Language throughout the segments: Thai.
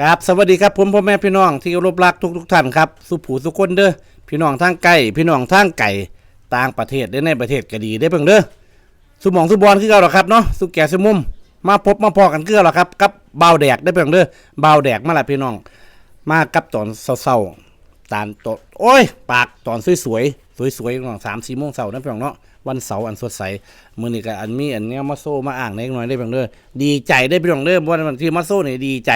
ครับสวัสดีครับผมพ่อแม่พี่น้องที่รพรักทุกทุกท่านครับสุผูสุคนเด้อพี่น้องทางไกลพี่น้องทางไก่ต่างประเทศได้ในประเทศก็ดีได้เพิ่งเด้อสุหมองสุบอลคือเก่าหรอครับเนาะสุแก่สุมุมมาพบมาพอกันคือเก่าหรอครับกับเบาแดกได้เพิ่งเด้อเบาแดกมาละพี่น้อง มากับตอนเศร้าๆตานตดโอ้ย ปากตอนสวยๆสวยๆน้องสามสี่โมงเช้านะพี่น้องเนาะวันเสาร์อันสดใสมือนี้ก็อันมีอันเนี้ยมาโซ่มาอ่างเล็กน้อยได้เพิ่งเด้อดีใจได้อพี่น้องเด้อวันที่มาโซ่นี่ดีใจ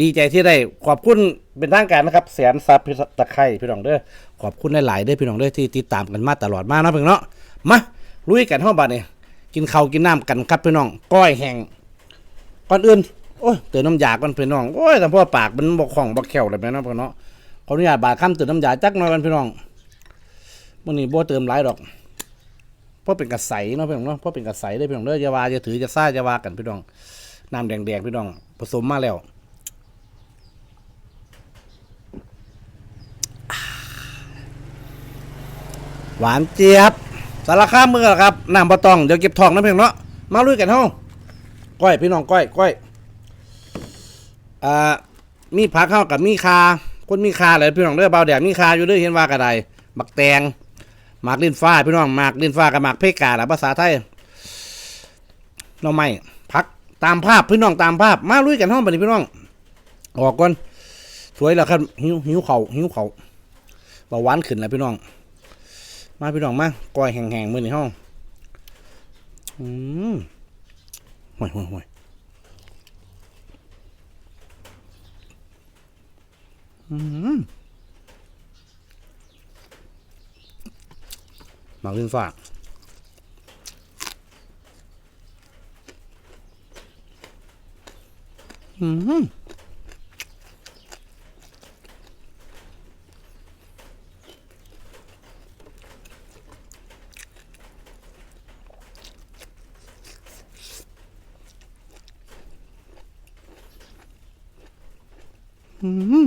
ดีใจที่ได้ขอบคุณเป็นทางการนะครับแสนซับพี่ตะไคร่พี่น้องเด้อขอบคุณหลายๆเด้อพี่น้องเด้อที่ติดตามกันมาตลอดมาเนาะพี่องเนาะมาลุยกันห้องบัดนี่กินข้าวกินน้ำกันครับพี่น้องก้อยแห้งก่อนอื่นโอ้ยเติมน้ำยาก่อนพี่น้องโอ้ยแต่พ่อปากมันบกของบกแขวเลยพี่น้องพี่น้องขออนุญาตบาดคำเติมน้ำยาจักหน่อยกันพี่น้องมื่อนี้บ่เติมหลายดอกเพราะเป็นกระใสเนาะพี่น้องเนาะเพราะเป็นกระใสได้พี่น้องเด้อยาวาอย่าถือจะซ่าอย่าว่ากันพี่น้องน้ำแดงๆพี่น้องผสมมาแล้ว หวานเจี๊ยบ สารข้ามมือครับน้ำบะตอง เดี๋ยวเก็บทองนะเพียงเนาะมาลุยกันเฮาก้อยพี่น้องก้อยก้อยอ่ามีผักเข้ากับมีคาคนมีคาเลยพี่น้องเด้อเบาแดดมีคาอยู่เด้อเห็นว่ากระไดบักแตงหมากลิ้นฟ้าพี่น้องหมากลิ้นฟ้ากับหมากเพกาละภาษาไทยน้องไม้พักตามภาพพี่น้องตามภาพ มาลุยกันห้องบัดนี้พี่น้อง ออกก่อนสวยแล้วครับหิวหิวเขาหิวเขาเบาหวานขึ้นแล้วพี่น้อง มาพี่น้องมาก้อยแห้งๆมือในห้องอืมห่วยห่วยห่วยอืมหมากลิ้นฝากอืมอืม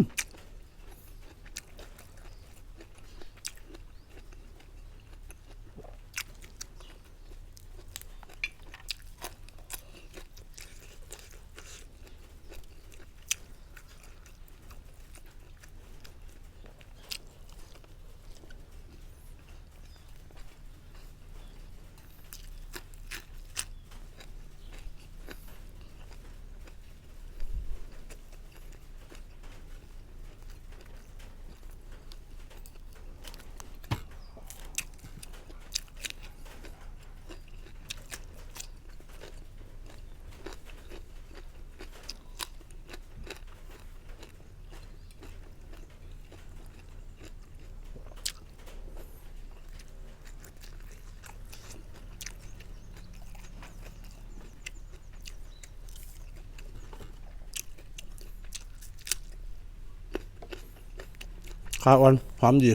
ขาอ่อนหอมดี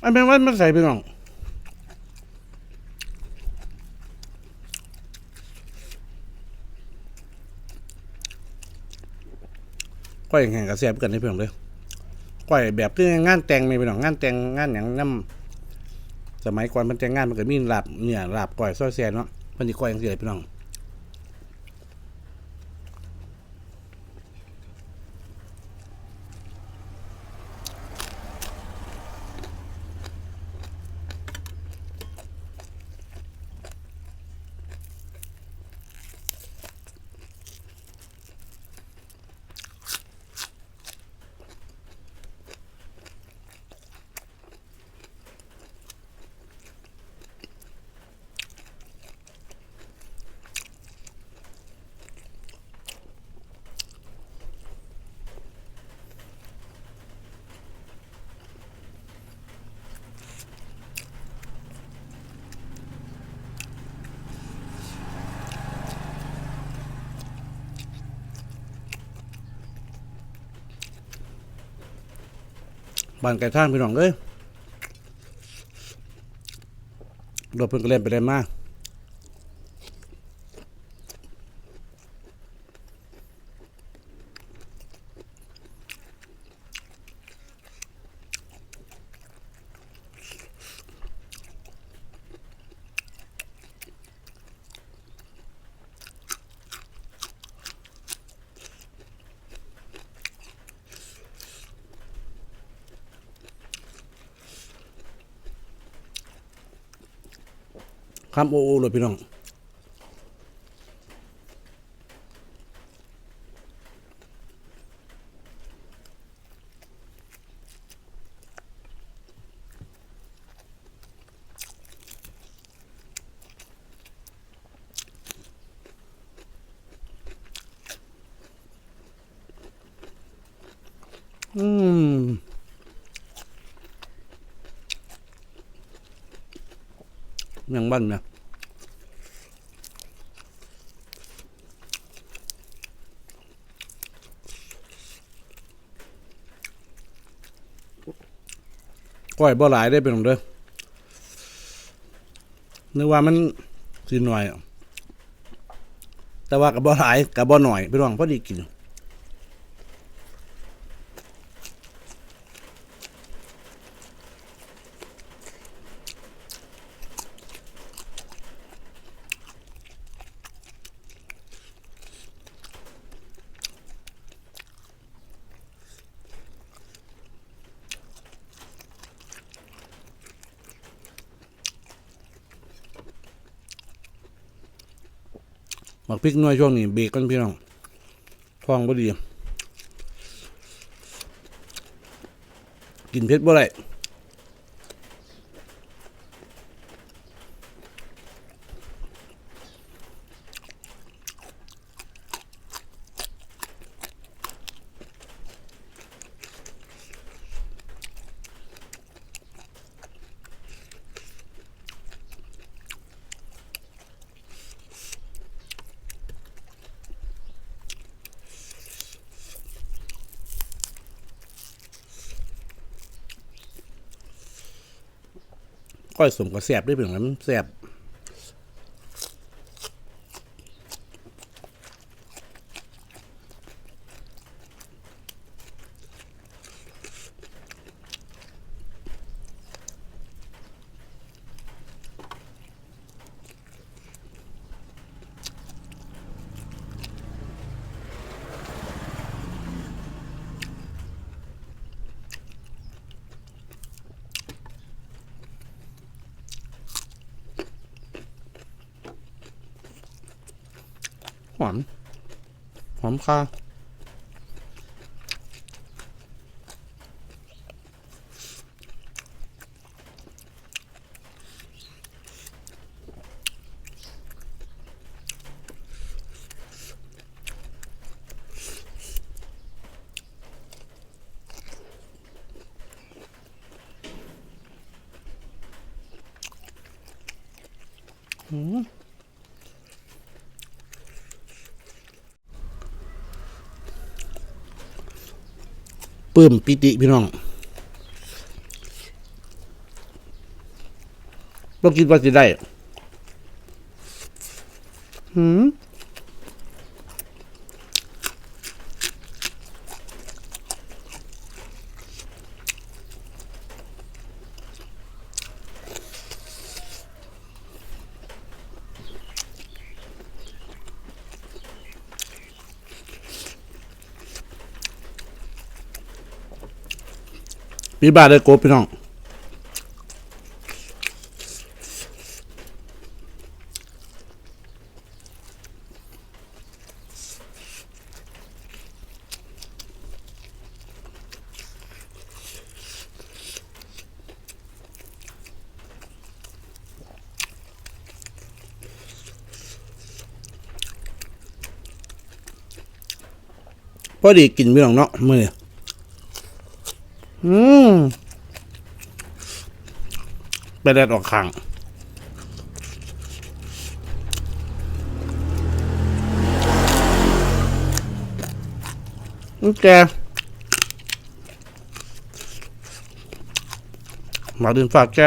ไอ้แมงวันมันใส่พี่น้องก้อยแห้งกับเสียบกันให้พี่น้องเลยก้อยแบบคืองานแต่งไม่พี่น้องงานแต่งงานอย่างน้ำสมัยก่อนมันแต่งงานมันก็มีหลาบเนี่ยลาบก้อยซอยแซ่เนาะมันจะก้อยอย่างเสียพี่น้อง บ้านไก่ท่างพี่น้องเอ้ยรถเพิ่งก็เล่นไปเด่นมาก คำโอโอเลยพี่น้อง อืม ยังบ้านนะก้อยบ่หลายได้เป็นของเด้อนึกว่ามันสิหน่อย แต่ว่ากับบ่หลายกับบ่หน่อยพี่น้องพอดีกิน หมักพริกน้อยช่วงนี้เบรกกันพี่น้องท้องพอดี กินเผ็ดบ่ได้ ก้อยสมกับแสบได้เป็นของนั้นแสบ หอม หอมค่ะอืม ปื้มปิติพี่น้องบ่คิดว่าสิได้หืม ปีบาทเลยโกบพี่น้องพอดีกินพี่น้องเนาะมื้อนี้ อืมไปแดดออกข้างนี่แกมาดินฝากแก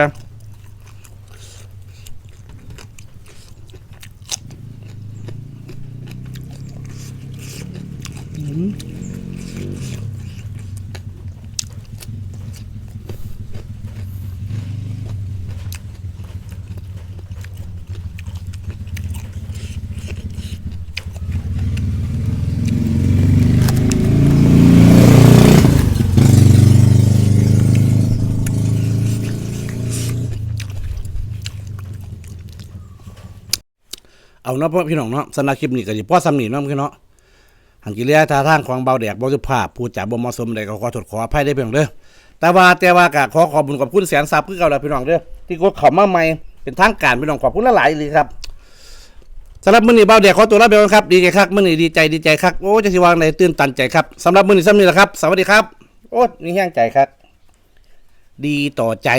เอาเนาะพ่อพี่น้องเนาะสำหรับคลิปนี้ก็สิพ่อซ้ำนีเนาะพี่เนาะหันกิริยาท่าทางของเบาแดกบ่สุภาพพูดจาบ่เหมาะสมใดก็ขอโทษขออภัยได้เพียงเด้อแต่ว่าแต่ว่าก็ขอขอบคุณขอบคุณแสนทรัพย์คือเก่าแล้วพี่น้องเด้อที่กดเข้ามาใหม่เป็นทางการพี่น้องขอบคุณหลายๆเลยครับสำหรับมื้อนี้เบาแดกขอตัวลาไปก่อนครับดีใจคักมื้อนี้ดีใจดีใจคักโอ้จะสิวางในตื่นตันใจครับสำหรับมื้อนี้ซ้ำนี้แหละครับ สวัสดีครับ โอ้มีแห้งใจครับดีต่อใจ